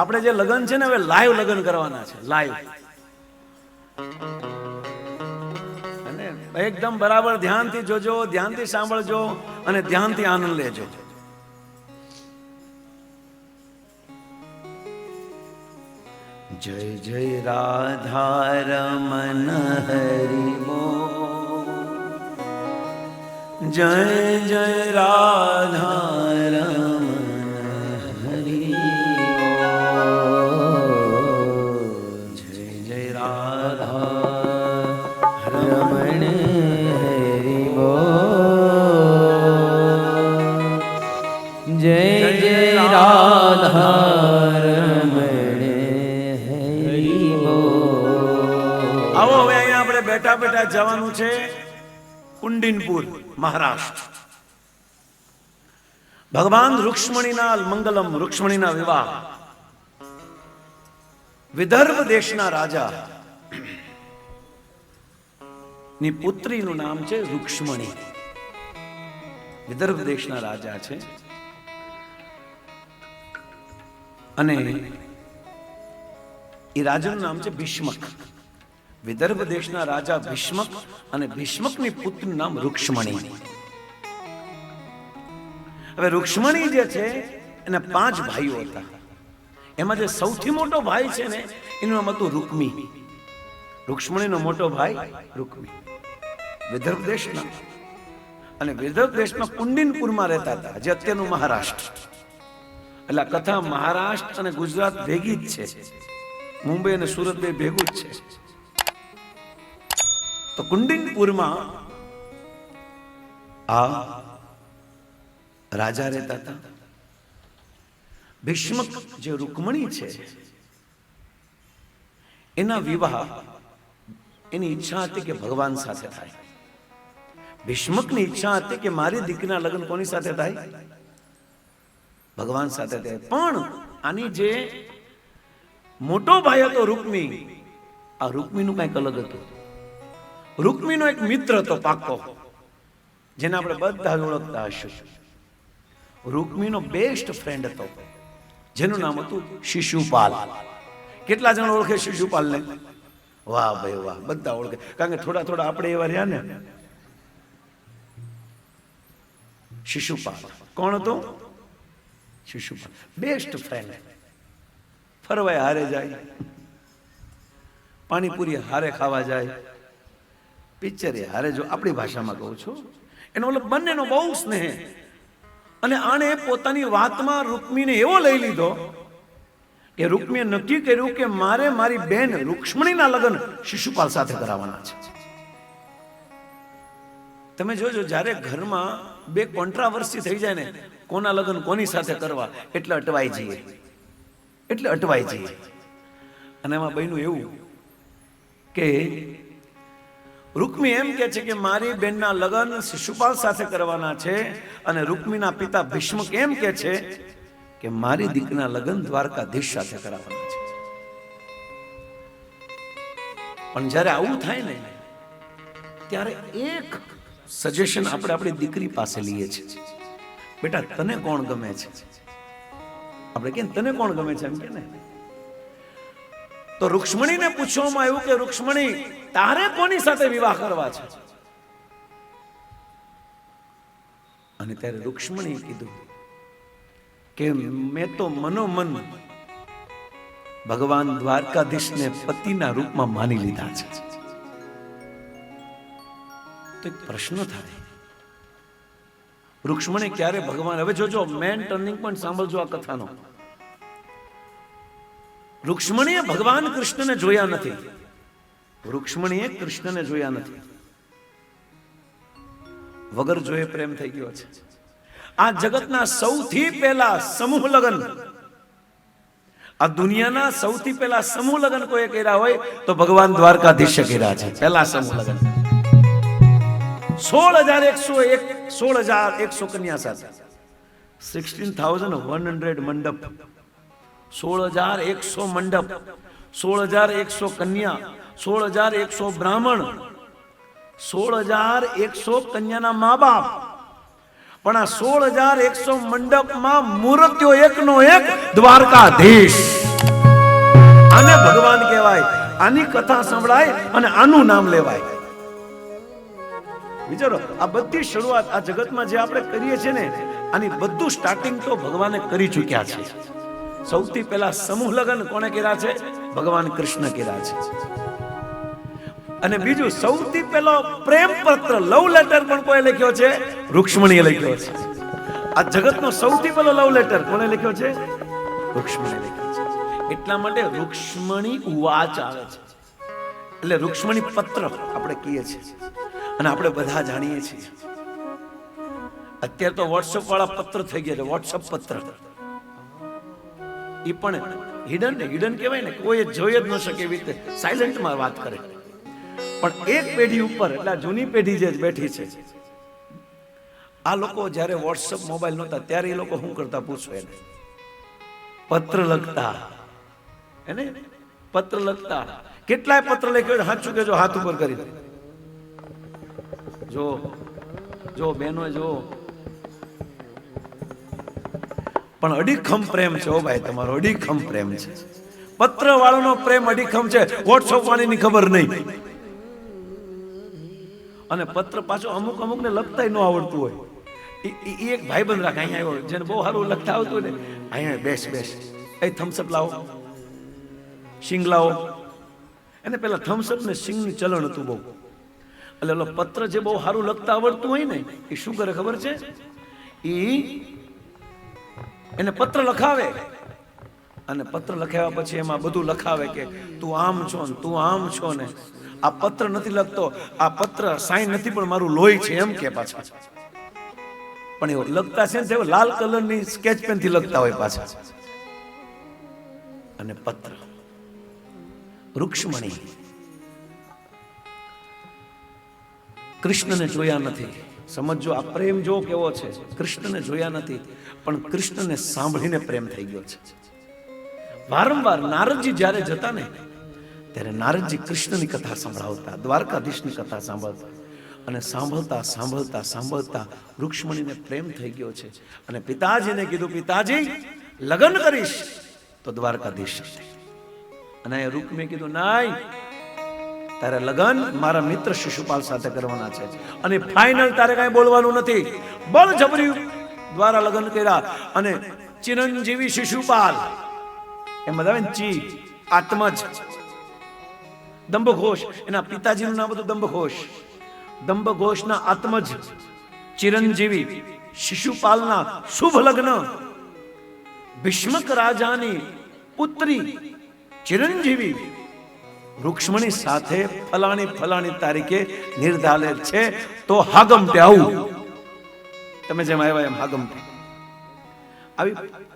આપણે જે લગ્ન છે ને, હવે લાઈવ લગ્ન કરવાના છે લાઈવ અને એકદમ બરાબર ધ્યાનથી જોજો, ધ્યાનથી સાંભળજો અને ધ્યાનથી આનંદ લેજો. જય જય રાધા રમન હરિ જય જય રાધા રમન બેઠા જવાનું છે કુંડિનપુર મહારાષ્ટ્ર. ભગવાન રૂક્ષ્મણીના મંગલમ રૂક્ષ્મણીના વિવાહ. વિદર્ભ દેશના રાજા. ની પુત્રીનું નામ છે રૂક્ષ્મણી. વિદર્ભ દેશના રાજા છે. અને એ રાજાનું નામ છે ભીષ્મક. વિદર્ભ દેશના રાજા ભીષ્મક અને ભીષ્મકની પુત્રનું નામ રૂક્ષ્મણી. હવે રૂક્ષ્મણી જે છે, એના પાંચ ભાઈઓ હતા. એમાં જે સૌથી મોટો ભાઈ છે ને, એનું નામ હતું રૂકમી રૂક્ષ્મણીનો મોટો ભાઈ રૂકમી વિદર્ભ દેશના. અને વિદર્ભ દેશમાં કુંડિનપુરમાં રહેતા હતા, જે અત્યારનું મહારાષ્ટ્ર. એટલે કથા મહારાષ્ટ્ર અને ગુજરાત ભેગી જ છે. મુંબઈ અને સુરત બે ભેગું જ છે. તો કુંડિનપુરમાં આ રાજા રહેતા હતા. ભીષ્મક જે રૂકમણી છે, એના વિવાહ એની ઈચ્છા હતી કે ભગવાન સાથે થાય. ભીષ્મકની ઈચ્છા હતી કે મારી દીકરીના લગ્ન કોની સાથે થાય? ભગવાન સાથે થાય. પણ આની જે મોટો ભાઈ હતો રૂકમી, આ રૂકમીનું કંઈક અલગ હતું. રૂકમીનો એક મિત્ર હતો પાકો જેને આપણે બધા ઓળખતા હશું. રૂકમીનો બેસ્ટ ફ્રેન્ડ હતો, જેનું નામ હતું શિશુપાલ. કેટલા જણ ઓળખે શિશુપાલને? વાહ ભાઈ, વાહ, બધા ઓળખે. કારણ કે થોડા થોડા આપણે એવા રહ્યા ને. શિશુપાલ. કોણ હતો? શિશુપાલ. બેસ્ટ ફ્રેન્ડ ફરવાય હારે જાય. પાણીપુરી હારે ખાવા જાય. પિક્ચરે હારે જો આપણી ભાષામાં કહું છું, એનો મતલબ બંનેનો બહુ સ્નેહ. અને આણે પોતાની વાતમાં રૂકમીને એવો લઈ લીધો કે રૂકમીએ નક્કી કર્યું કે મારે મારી બેન રૂક્ષ્મણીના લગ્ન શિશુપાલ સાથે કરાવવાના છે. તમે જોજો, જ્યારે ઘરમાં બે કોન્ટ્રાવર્સી થઈ જાય ને, કોના લગ્ન કોની સાથે કરવા? એટલે અટવાઈ જઈએ. એટલે અટવાઈ જઈએ. અને એમાં બન્યું એવું કે રૂકમી એમ કે છે કે મારી બેનના લગ્ન શિશુપાલ સાથે કરવાના છે અને રૂકમીના પિતા ભીષ્મક એમ કે છે કે મારી દીકરીના લગ્ન દ્વારકાધીશ સાથે કરાવવાના છે. પણ જ્યારે આવું થાય ને, ત્યારે એક સજેશન આપણે આપણી દીકરી પાસે લઈએ છીએ. બેટા, તને કોણ ગમે છે? આપણે કે તને કોણ ગમે છે એમ કે ને? તો રૂક્ષ્મણીને પૂછવામાં આવ્યું કે, રૂક્ષ્મણી, તારે કોની સાથે વિવાહ કરવા છે? અને ત્યારે રૂક્ષ્મણીએ કીધું કે, મેં તો મનોમન ભગવાન દ્વારકાધીશને પતિના રૂપમાં માની લીધા છે. તો એક પ્રશ્ન થાય. રૂક્ષ્મણી, ક્યારે ભગવાન? હવે જોજો મેન ટર્નિંગ પોઈન્ટ સાંભળજો આ કથાનો. રૂક્ષ્મણીએ ભગવાન કૃષ્ણને જોયા નથી. રૂક્ષ્મણીએ કૃષ્ણને જોયા નથી. વગર જોયે પ્રેમ થઈ ગયો છે. આ જગતના સૌથી પહેલા સમૂહ લગ્ન. આ દુનિયાના સૌથી પહેલા સમૂહ લગ્ન કોઈ કર્યા હોય તો ભગવાન દ્વારકાધીશે કર્યા છે. પહેલા સમૂહ લગ્ન. સોળ હજાર એકસો એક, સોળ હજાર એકસો કન્યા સાથે સિક્સટીન થાઉઝન્ડ વન હંડ્રેડ મંડપ. સોળ હજાર એકસો મંડપ સોળ હજાર એકસો કન્યા સોળ હજાર એકસો બ્રાહ્મણ સોળ હજાર એકસો કન્યાના મા બાપ. પણ આ સોળ હજાર એકસો મંડપમાં મૂર્તિઓ એકનો એક દ્વારકાધીશ. આને ભગવાન કહેવાય, આની કથા સંભળાય અને આનું નામ લેવાય. વિચારો, આ બધી શરૂઆત આ જગતમાં જે આપણે કરીએ છીએ ને, આની બધું સ્ટાર્ટિંગ તો ભગવાને કરી ચૂક્યા છે. સૌથી પહેલા સમૂહ લગ્ન કોણે કર્યા છે? ભગવાન કૃષ્ણ કર્યા છે. અને બીજું સૌથી પહેલો પ્રેમ પત્ર લવ લેટર પણ કોઈ લખ્યો છે? રુક્ષ્મણીએ લખ્યો છે. આ જગતનો સૌથી પહેલો લવ લેટર કોણે લખ્યો છે? રૂક્ષ્મણીએ લખ્યો છે. એટલા માટે રુક્ષ્મણી ઉવાચ આવે છે. એટલે રુક્ષ્મણી પત્ર આપણે કહીએ છીએ. અને આપણે બધા જાણીએ છીએ. અત્યારે તો વોટ્સઅપ વાળા પત્ર થઈ ગયા છે. વોટ્સઅપ પત્ર. એ પણ હિડન ને હિડન કહેવાય ને, કોઈ જોઈ જ ન શકે એવી રીતે સાયલન્ટમાં વાત કરે. પણ એક પેઢી ઉપર, એટલે જૂની પેઢી જે બેઠી છે, આ લોકો જ્યારે વોટ્સઅપ મોબાઈલ નહોતા, ત્યારે એ લોકો શું કરતા, પૂછો એને. પત્ર લખતા. એને પત્ર લખતા. કેટલાય પત્ર લખ્યો સાચું કેજો હાથ ઉપર કરી જો જો, બેનો, જો પણ અડીખમ પ્રેમ છે ઓ ભાઈ, તમારો અડીખમ પ્રેમ છે. પત્ર વાળાનો પ્રેમ અડીખમ છે વોટ્સઅપ વાળીની ખબર નહીં. અને પત્ર પાછો અમુક અમુક ને લખતા ન આવડતું હોય. એ એક ભાઈબંધ રાખે, અહીંયા આવ્યો, જેને બહુ સારું લખતા આવતું ને, અહીંયા બેસ બેસ. એ થમ્સઅપ લાવો. સિંગ લાવો. એને પેલા થમ્સઅપ ને સિંગનું ચલણ હતું બહુ. એટલે પત્ર જે બહુ સારું લખતા આવડતું હોય ને એ શું કરે ખબર છે? ઈ એને પત્ર લખાવે. અને પત્ર લખાવ્યા પછી એમાં બધું લખાવે કે તું આમ છો ને તું આમ છો ને. આ પત્ર નથી લખતો, આ પત્ર સાઈન નથી પણ મારું લોહી છે એમ કે પાછા. પણ એવું લખતા છે ને લાલ કલરની સ્કેચ પેનથી લખતા હોય પાછા. અને પત્ર. રુક્ષ્મણી. કૃષ્ણને જોયા નથી. સમજો આ પ્રેમ જો કેવો છે, કૃષ્ણને જોયા નથી. પણ કૃષ્ણને સાંભળીને પ્રેમ થઈ ગયો છે. વારંવાર નારદજી જ્યારે જતા ને ત્યારે નારદજી કૃષ્ણની કથા સંભળાવતા, દ્વારકાધીશની કથા સાંભળતા અને સાંભળતા સાંભળતા સાંભળતા રુક્ષ્મણીને પ્રેમ થઈ ગયો છે. અને પિતાજીને કીધું, પિતાજી, લગ્ન કરીશ. તો દ્વારકાધીશ અને રૂકમે કીધું, નાય, તારે લગ્ન મારા મિત્ર શિશુપાલ સાથે કરવાના છે. અને ફાઇનલ તારે કાંઈ બોલવાનું નથી. બળજબરી દ્વારા લગ્ન કર્યા અને ચિરંજીવી શિશુપાલ, એમ બધા ને ચી, આત્મજ, દંભઘોષ, એના પિતાજીનું નામ હતું દંભઘોષ. દંભઘોષના આત્મજ ચિરંજીવી શિશુપાલના શુભ લગ્ન. ભીષ્મક રાજાની પુત્રી ચિરંજીવી રૂક્ષ્મણી સાથે ફલાણી ફલાણી તારીખે નિર્ધારિત છે. તો હાગમ આવું તમે જેમ આવ્યા એમ હાગમટે આવી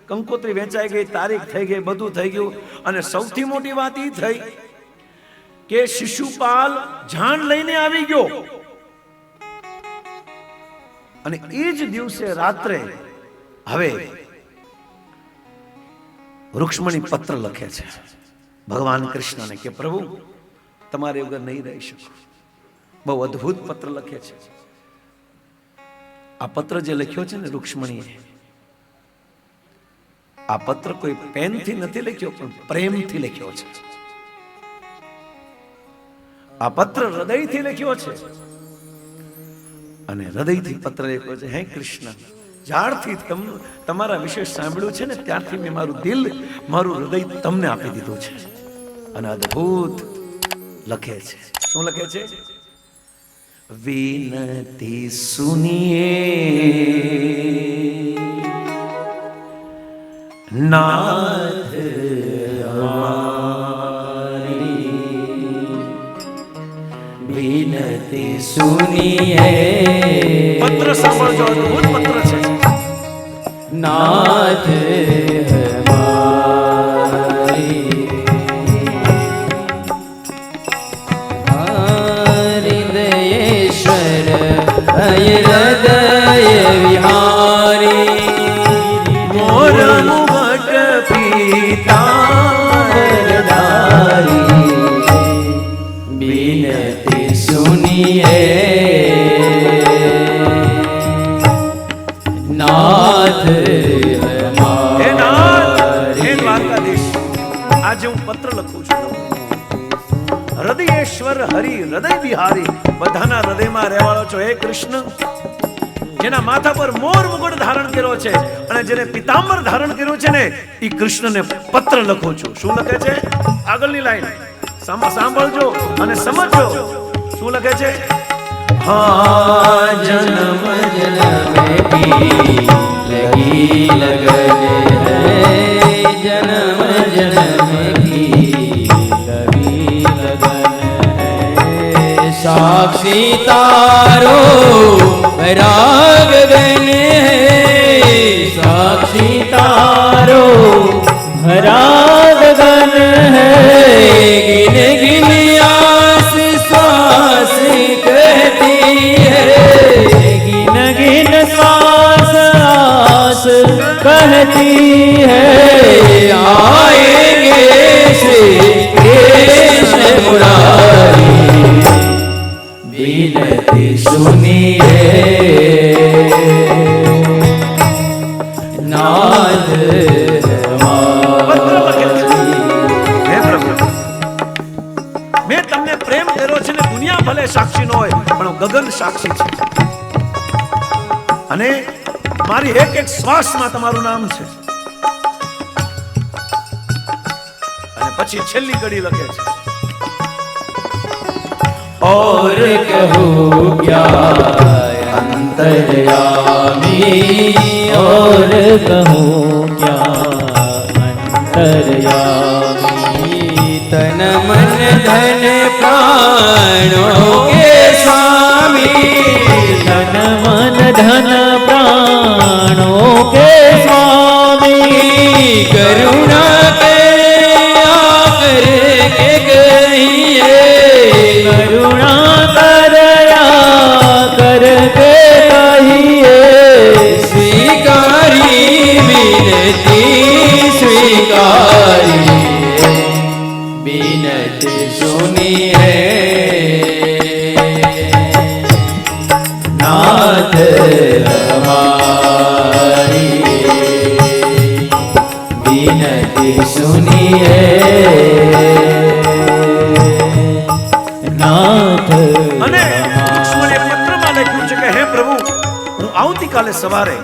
કંકોત્રી વેચાઈ ગઈ, તારીખ થઈ ગઈ, બધું થઈ ગયું. અને સૌથી મોટી વાત એ થઈ કે શિશુપાલ જાણ લઈને આવી ગયો. અને એ જ દિવસે રાત્રે હવે રૂક્ષ્મણી પત્ર લખે છે. ભગવાન કૃષ્ણને કે પ્રભુ, તમારે વગર નહીં રહી શકું. બહુ અદ્ભુત પત્ર લખે છે. આ પત્ર જે લખ્યો છે ને રૂક્ષ્મણીએ, આ પત્ર કોઈ પેનથી નથી લખ્યો, પણ પ્રેમથી લખ્યો છે. આ પત્ર હૃદયથી લખ્યો છે. અને હૃદયથી પત્ર લખ્યો છે, હે કૃષ્ણ, જ્યારથી તમ, તમારા વિશે સાંભળ્યું છે ને, ત્યારથી મેં મારું દિલ, મારું હૃદય તમને આપી દીધું છે. અને અદ્ભુત લખે છે. શું લખે છે? વિનતી સુનિયે નાથ વિનતી સુનિયે પત્ર સાંભળજો અદભુત પત્ર છે. નાથ હૃદયેશ્વર હરિ, હૃદય બિહારી, બધાના હૃદયમાં રહેવાળો છો હે કૃષ્ણ. જેના માથા પર મોર મુગટ ધારણ કર્યો છે અને જેને પિતાંબર ધારણ કર્યું છે ને એ કૃષ્ણને પત્ર લખો છું. શું લખે છે? આગળની લાઈન. સાંભળજો અને સમજો. શું લખે છે? હા, જન્મ જન્મે લગી લગને साक्षी तारो राग गन है साक्षी तारो राग गन है गिन गिन आस श्वास कहती है गिन गिन श्वास आस कहती સાક્ષી છે અને મારી એક એક શ્વાસમાં તમારું નામ છે અને પછી છેલ્લી કડી લખે છે और कहूँ क्या अंतर्यामी और कहूँ क्या अंतर्यामी तन मन धन प्राणों के स्वामी ધન મન ધન પ્રાણ સવારે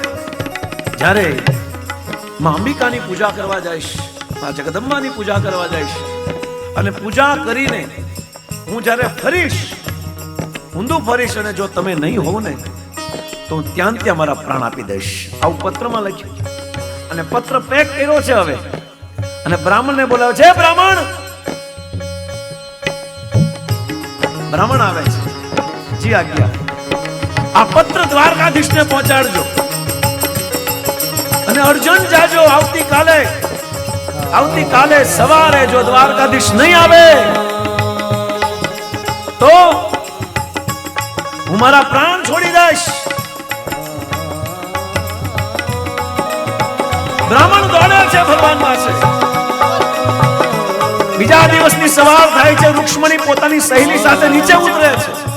જ્યારે માં અંબિકાની પૂજા કરવા જઈશ, માં જગદંબાની પૂજા કરવા જઈશ અને પૂજા કરીને હું જ્યારે ફરીશ, ઊંધું ફરીશ અને જો તમે નહીં હોવ ને, તો હું ત્યાં ત્યાં મારા પ્રાણ આપી દઈશ. આવું પત્રમાં લખ્યું અને પત્ર પેક કર્યો છે હવે. અને બ્રાહ્મણને બોલાવે છે બ્રાહ્મણ! બ્રાહ્મણ આવે છે. જી આજ્ઞા આ પત્ર દ્વારકાધીશને પહોંચાડજો. અને અર્જુન જાજો, આવતીકાલે આવતીકાલે સવારે જો દ્વારકાધીશ નહીં આવે, તો હું મારા પ્રાણ છોડી દઈશ. બ્રાહ્મણ દોડે છે ભગવાન પાસે બીજા દિવસની સવાર થાય છે, રૂક્ષ્મણી પોતાની સહેલી સાથે નીચે ઉતરે છે.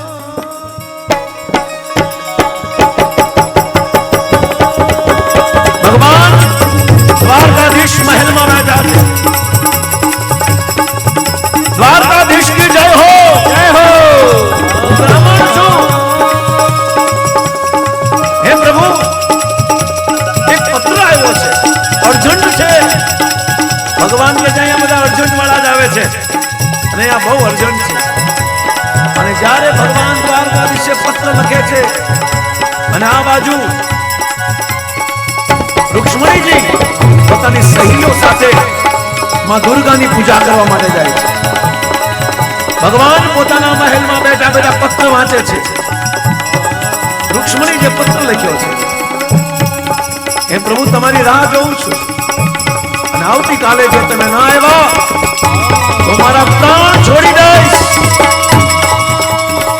માં દુર્ગાની પૂજા કરવા માટે જાય છે. ભગવાન પોતાના મહેલમાં બેઠા બેઠા પત્ર વાંચે છે. રુક્ષ્મણી જે પત્ર લખ્યો છે એ પ્રભુ, તમારી રાહ જોઉં છું. અને આવતીકાલે જો તમે ના આવ્યા, તો મારા પ્રાણ છોડી દઈશ.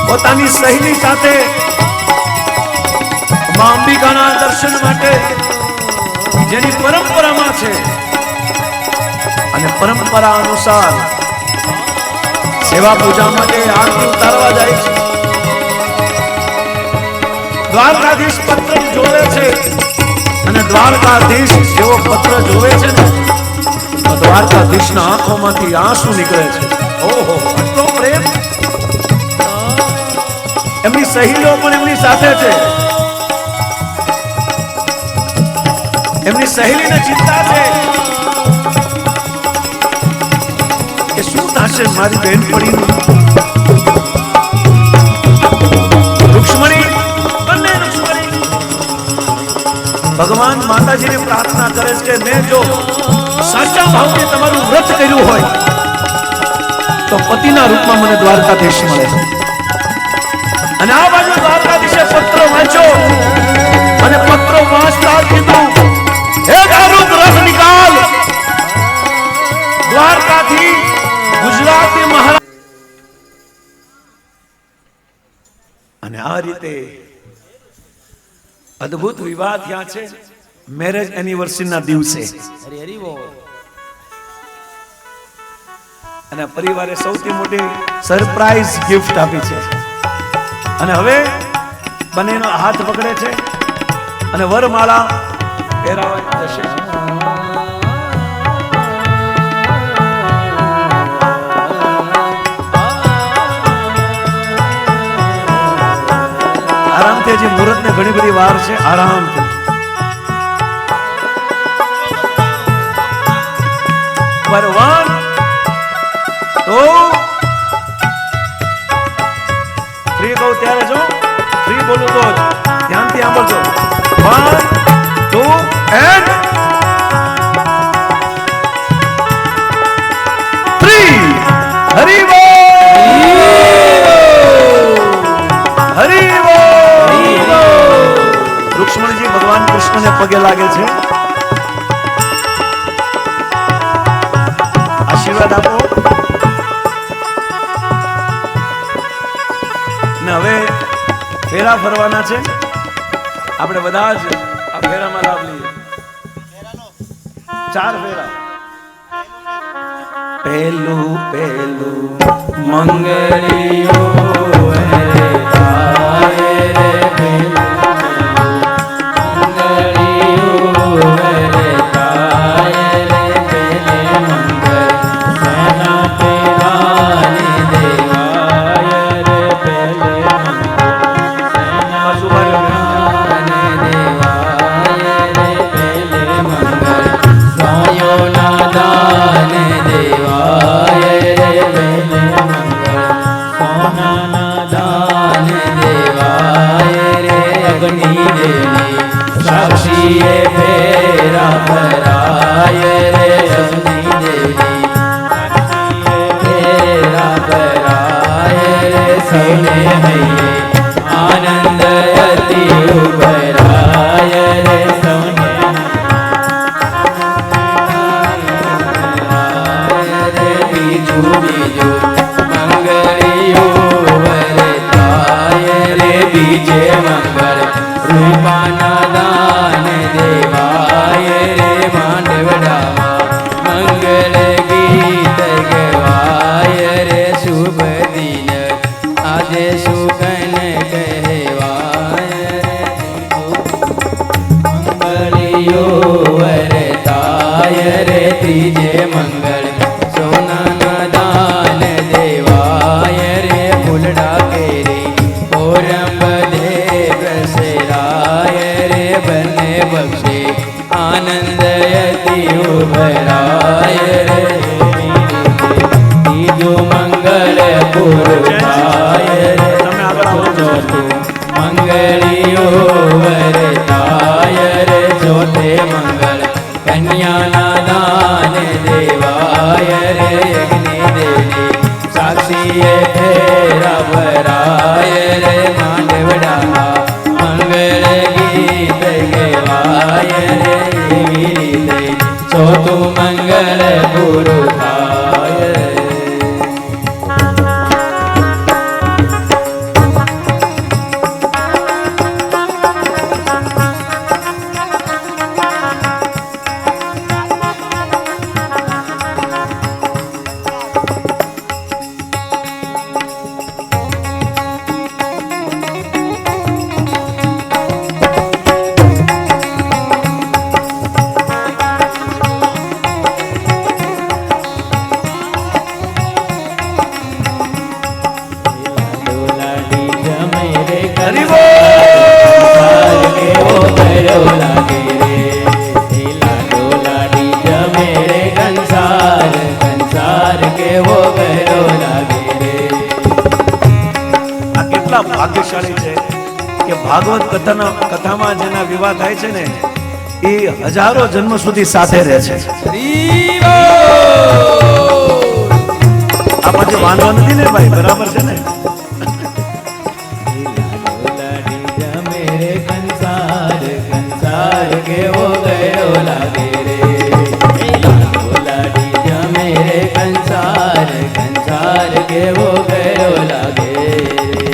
પોતાની સહેલી સાથે મા અંબિકાના દર્શન માટે, જેની પરંપરામાં છે અને પરંપરા અનુસાર સેવા પૂજા માટે આરતી ઉતારવા જાય છે. દ્વારકાધીશ પત્ર જોવે છે અને દ્વારકાધીશ જેવો પત્ર જોવે છે ને, તો દ્વારકાધીશના આંખોમાંથી આંસુ નીકળે છે. ઓહો આટલો પ્રેમ. એમની સહેલીઓ પણ એમની સાથે છે. એમની સહેલીને ચિંતા છે. શું થશે મારી બેનપણીનું? રૂક્ષ્મણી ભગવાન માતાજીને પ્રાર્થના કરે છે કે મેં જો સાચા ભાવથી તમારું વ્રત કર્યું હોય, તો પતિના રૂપમાં મને દ્વારકાધીશ મળે. અને આ બાજુ દ્વારકાધીશે પત્ર વાંચ્યો અને પત્ર વાંચતા કીધું, હે દારૂ રસ નિકાલ દ્વારકાથી ગુજરાતી મહારાજ. અને આ રીતે અદ્ભુત વિવાહ થયા છે મેરેજ એનિવર્સરીના દિવસે. અને પરિવારે સૌથી મોટી સરપ્રાઈઝ ગિફ્ટ આપી છે. અને હવે બંનેનો હાથ પકડે છે. અને વરમાળા પહેરાવા જશે. આરામથી હજી મુહૂર્તને ઘણી બધી વાર છે આરામથી પરવાન, તો ફ્રી કહું ત્યારે જો, ફ્રી બોલું તો જ. ધ્યાનથી સાંભળજો. One two and three Hari ભગવાન પગે લાગે છે? આશીર્વાદ આપો. ને હવે ફેરા ફરવાના છે. આપણે બધા જ આ ફેરામાં લાભ લઈએ. ચાર ફેરા. પહેલું પહેલું મંગળીઓ કન્યાના દાન દેવાય રે અગ્નિ દેવી સાક્ષીએ ફેરા ભરાય રે માંડવડામાં મંગળ ગીત ગેવાય રે એવી રીતે તું મંગળ ગુરુ થાય ભાગ્યશાળી છે કે ભાગવત કથાના કથામાં જેના વિવાહ થાય છે ને એ હજારો જન્મ સુધી સાથે રહે છે. આમાં જે વાંધો નથી ને ભાઈ બરાબર છે ને? કેવો ગયો લાગે રે. લાડી જમે કંસાર કંસાર કેવો ગયો લાગે રે.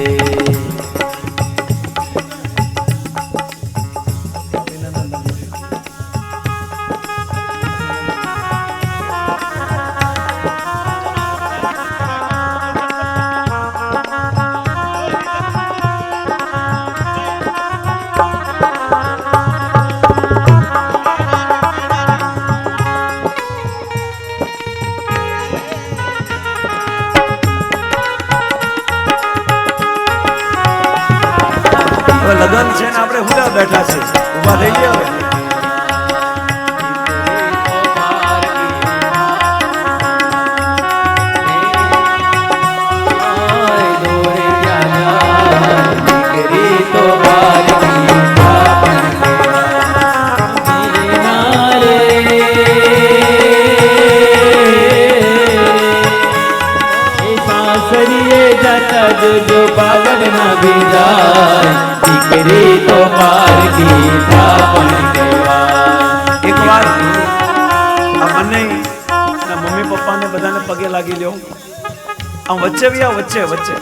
બાપાને બધાને પગે લાગી લ્યો. આમ વચ્ચે બી વચ્ચે વચ્ચે.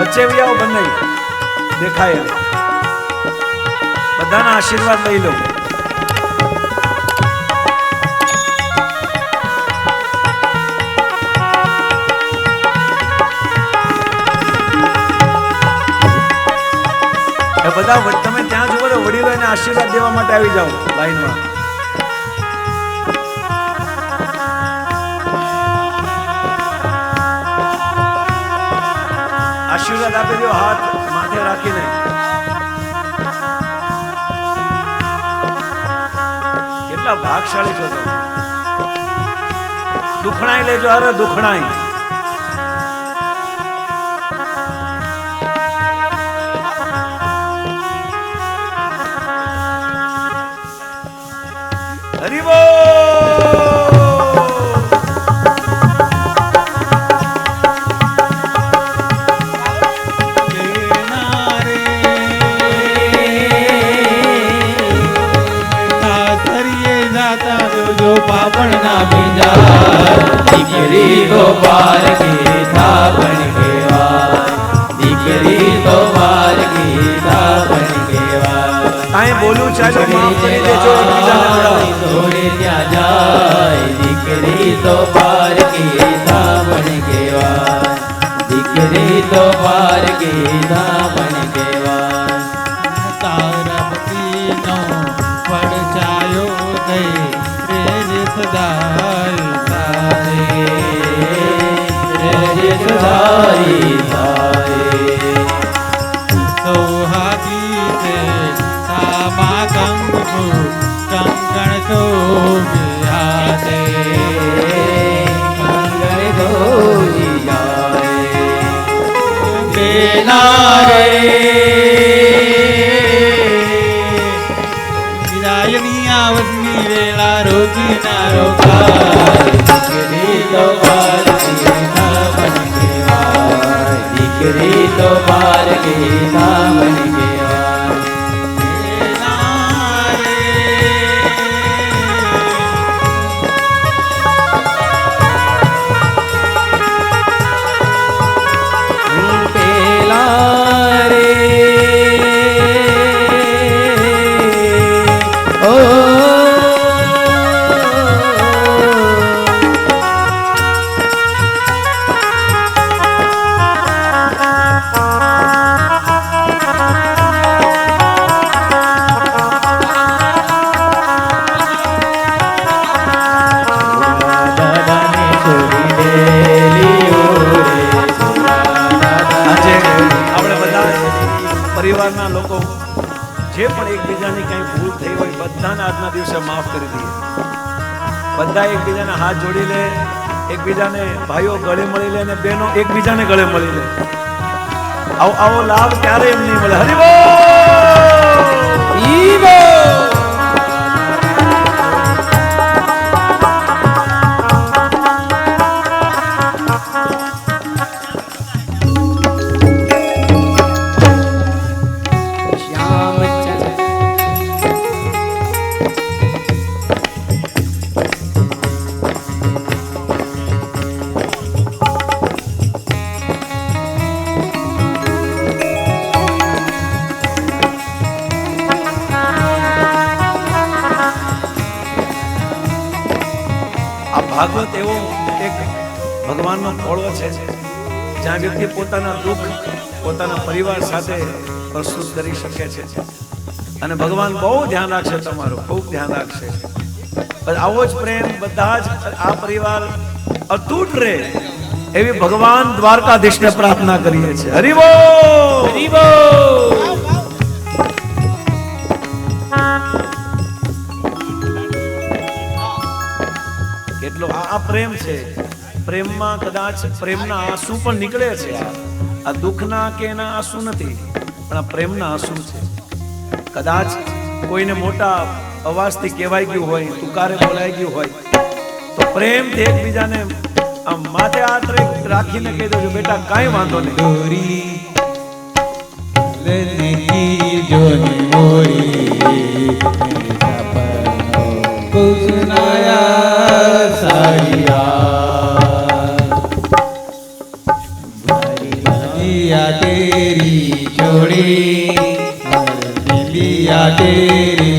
વચ્ચે બી બંને દેખાય. બધાના આશીર્વાદ લઈ લો. બધા તમે ત્યાં જુઓ વડીલો એને આશીર્વાદ દેવા માટે આવી જાઓ લાઈનમાં. આશીર્વાદ આપી દો હાથ માથે રાખીને. કેટલા ભાગશાળી છો તમે. દુખણાઈ લેજો અરે દુખણાઈ. છોડે ત્યાં જાય દીકરી તો પારકી ધામણ કહેવાય. દીકરી તો પારકી ધામણ એકબીજાને ગળે મળીને. આવો આવો લાભ ક્યારે એમ નહીં મળે. હરિભો પોતાના દુઃખ પોતાના પરિવાર સાથે પ્રસ્તુત કરી શકે છે. અને ભગવાન બહુ ધ્યાન રાખશે તમારું ખૂબ ધ્યાન રાખશે. આવો જ પ્રેમ બધા જ આ પરિવાર અતૂટ રહે એવી ભગવાન દ્વારકાધીશને પ્રાર્થના કરીએ છીએ. હરિવો હરિવો કેટલો આ આ પ્રેમ છે. પ્રેમમાં કદાચ પ્રેમના આંસુ પણ નીકળે છે આ દુઃખના કે એના આંસુ નથી પણ આ પ્રેમના આંસુ છે કદાચ કોઈને મોટા અવાજથી કહેવાય ગયું હોય તુકારે બોલાઈ ગયું હોય તો પ્રેમથી એકબીજાને આમ માથે હાથ રાખ- રાખીને કહી દેજો બેટા કાંઈ વાંધો નહીં મોરી દિયા તેરી